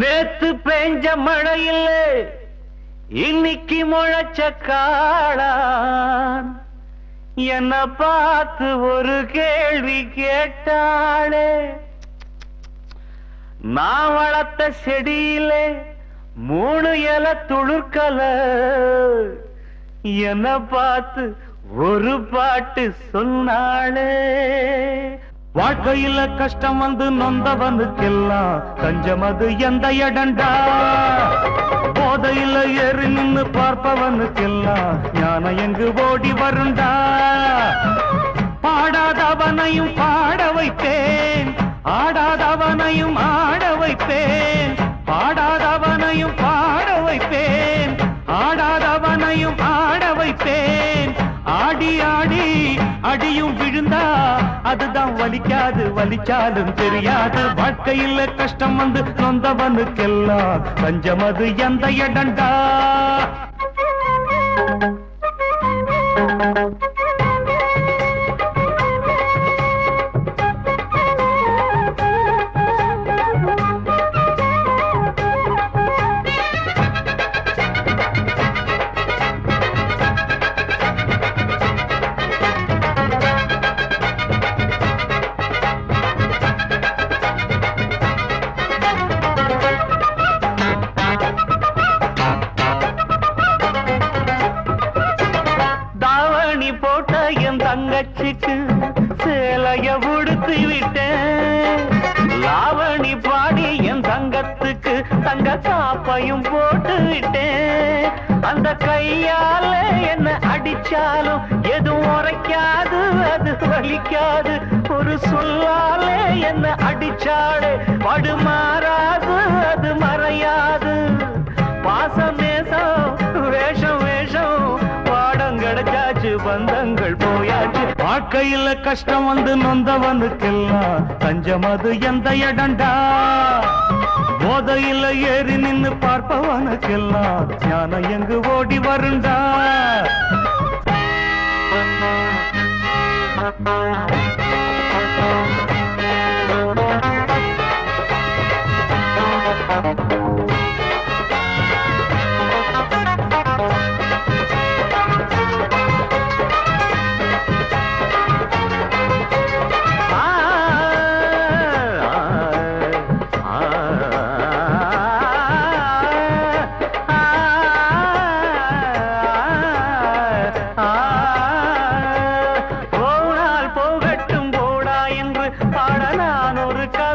நேத்து பெஞ்ச மழையில் இன்னைக்கு முழச்ச காளான். என்ன பார்த்து ஒரு கேள்வி கேட்டாளே நான் வளர்த்த செடியிலே மூணு இல துளுர்க்கல. என்ன பார்த்து ஒரு பாட்டு சொன்னாளே வாழ்க்கையில கஷ்டம் வந்து நொந்தவனுக்கெல்லாம் கஞ்சம் அது எந்த இடண்டா போதையில ஏறி நின்னு பார்ப்பவனுக்கெல்லாம் ஞான எங்கு ஓடி வருண்டா? பாடாதவனையும் பாட வைப்பேன் ஆடாதவனையும் ஆட வைப்பேன் பாடாதவனையும் பாட வைப்பேன் ஆடாதவனையும் ஆட வைப்பேன். ஆடி ஆடி அடியும் விழுந்தா அதுதான் வலிக்காது வலிச்சாலும் தெரியாது. வாழ்க்கையில் கஷ்டம் வந்து சொந்தவனுக்கெல்லாம் பஞ்சம் அது எந்த இடண்டா தங்கச்சிக்கு சேலைய உடுத்து விட்டேன். லாவணி பாடி என் தங்கத்துக்கு தங்க காப்பையும் போட்டு விட்டேன். அந்த கையால என்ன அடிச்சாலும் எதுவும் உரைக்காது அது வலிக்காது. ஒரு சொல்லாலே என்ன அடிச்சாடு படுமாறாது அது மறையாது. வாழ்க்கையில கஷ்டம் வந்து நொந்தவனுக்கெல்லாம் தஞ்சம் அது எந்த இடண்டா போதையில ஏறி நின்னு பார்ப்பவனுக்கெல்லாம் ஞானம் எங்கு ஓடி வருண்டா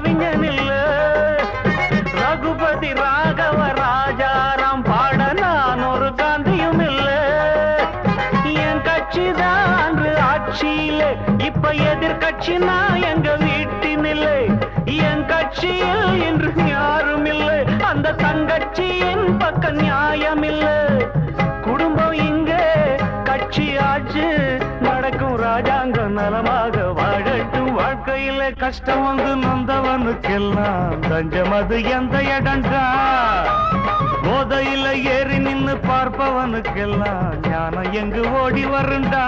கவிஞன் இல்ல ரகுபதி ராகவ ராஜாராம் பாட நான் ஒரு காந்தியும் இல்ல. என் கட்சி தான் ஆட்சியில. இப்ப எதிர்கட்சி நான் எங்க வீட்டினில்லை என் கட்சியில் இன்று யாரும் இல்லை. அந்த தங்கட்சியின் பக்க நியாயம் இல்லை. கஷ்டம் வந்து நொந்தவனுக்கெல்லாம் தஞ்சம் அது எந்த இடண்டா போதையில ஏறி நின்னு பார்ப்பவனுக்கெல்லாம் ஞானம் எங்கு ஓடி வருண்டா?